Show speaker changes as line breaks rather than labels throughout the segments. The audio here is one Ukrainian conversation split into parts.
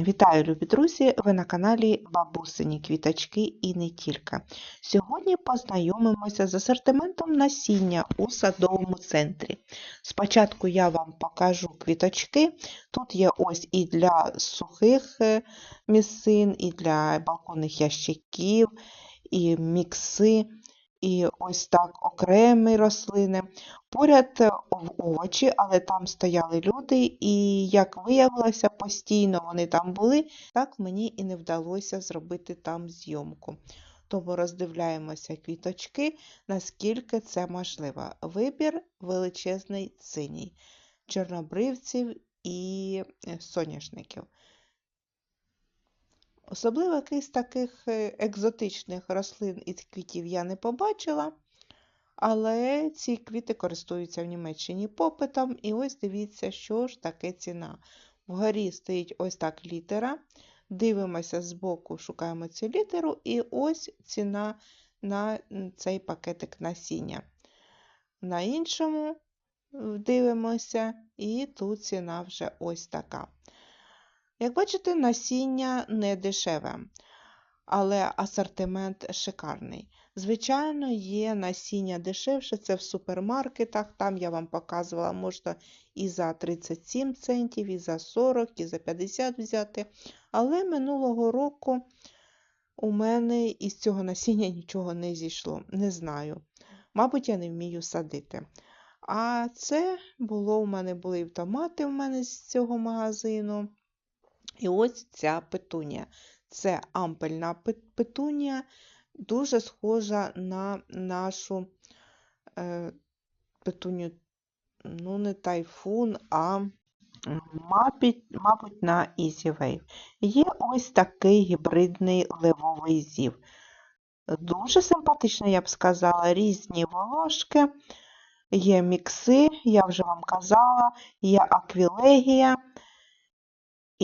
Вітаю, любі друзі! Ви на каналі Бабусині Квіточки і не тільки. Сьогодні познайомимося з асортиментом насіння у садовому центрі. Спочатку я вам покажу квіточки. Тут є ось і для сухих е, місцин, і для балконних ящиків, і мікси, і ось так окремі рослини. Поряд е, овочі, але там стояли люди, і, як виявилося, постійно вони там були, так мені і не вдалося зробити там зйомку. Тому роздивляємося квіточки, наскільки це можливо. Вибір величезний синій, чорнобривців і е, соняшників. Особливо якихось таких е, екзотичних рослин і квітів я не побачила. Але ці квіти користуються в Німеччині попитом. І ось дивіться, що ж таке ціна. Вгорі стоїть ось так літера. Дивимося збоку, шукаємо цю літеру, і ось ціна на цей пакетик насіння. На іншому дивимося, і тут ціна вже ось така. Як бачите, насіння не дешеве, але асортимент шикарний. Звичайно, є насіння дешевше, це в супермаркетах. Там я вам показувала, можна і за 37 центів, і за 40, і за 50 взяти. Але минулого року у мене із цього насіння нічого не зійшло. Не знаю. Мабуть, я не вмію садити. А це було у мене були і томати у мене з цього магазину. І ось ця петунія. Це ампельна петунія дуже схожа на нашу е, петуню, ну, не тайфун, а, мабуть, мабуть, на Wave. Є ось такий гібридний левовий зів. Дуже симпатично, я б сказала, різні волошки, є мікси, я вже вам казала, є аквілегія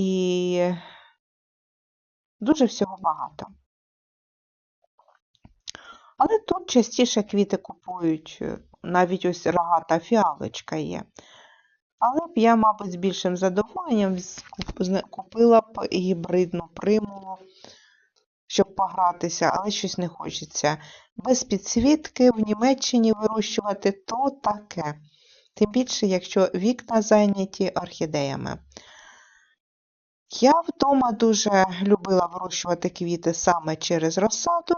і дуже всього багато. Але тут частіше квіти купують, е, навіть ось рогата фіалочка є. Але б я, мабуть, з більшим задоволенням купила б гібридну примулу, щоб погратися, але щось не хочеться. Без підсвітки в Німеччині вирощувати то таке. Тим більше, якщо вікна зайняті орхідеями. Я вдома дуже любила вирощувати квіти саме через розсаду.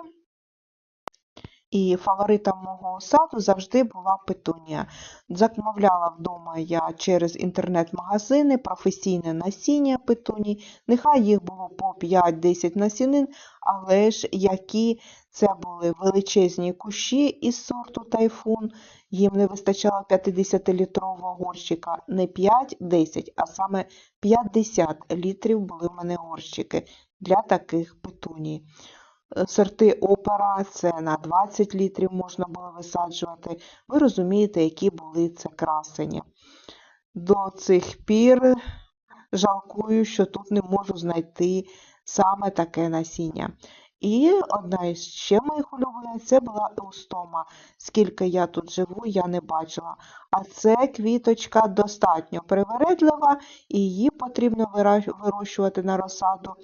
І фаворитом мого саду завжди була петунія. Замовляла вдома я через інтернет-магазини, професійне насіння петуній. Нехай їх було по 5-10 насінин, але ж які це були величезні кущі із сорту тайфун, їм не вистачало 50-літрового горщика, не 5-10, а саме 50 літрів були в мене горщики для таких петуній. Сорти опера, це на 20 літрів можна було висаджувати. Ви розумієте, які були це красені. До цих пір жалкую, що тут не можу знайти саме таке насіння. І одна із ще моїх улюблених це була еустома. Скільки я тут живу, я не бачила. А це квіточка достатньо привередлива, і її потрібно вирощувати на розсаду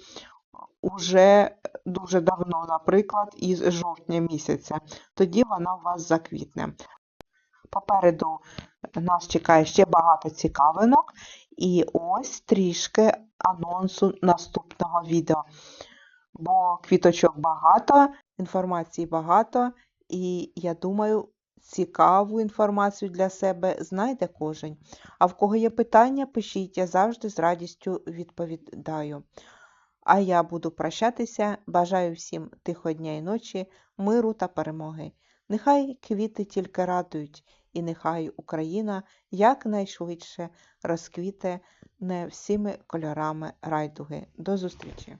уже дуже давно, наприклад, із жовтня місяця. Тоді вона у вас заквітне. Попереду нас чекає ще багато цікавинок, і ось трішки анонсу наступного відео. Бо квіточок багато, інформації багато, і я думаю, цікаву інформацію для себе знайде кожен. А в кого є питання, пишіть, я завжди з радістю відповідаю. А я буду прощатися. Бажаю всім тихо дня і ночі, миру та перемоги. Нехай квіти тільки радують, і нехай Україна якнайшвидше розквіте не всіми кольорами райдуги. До зустрічі!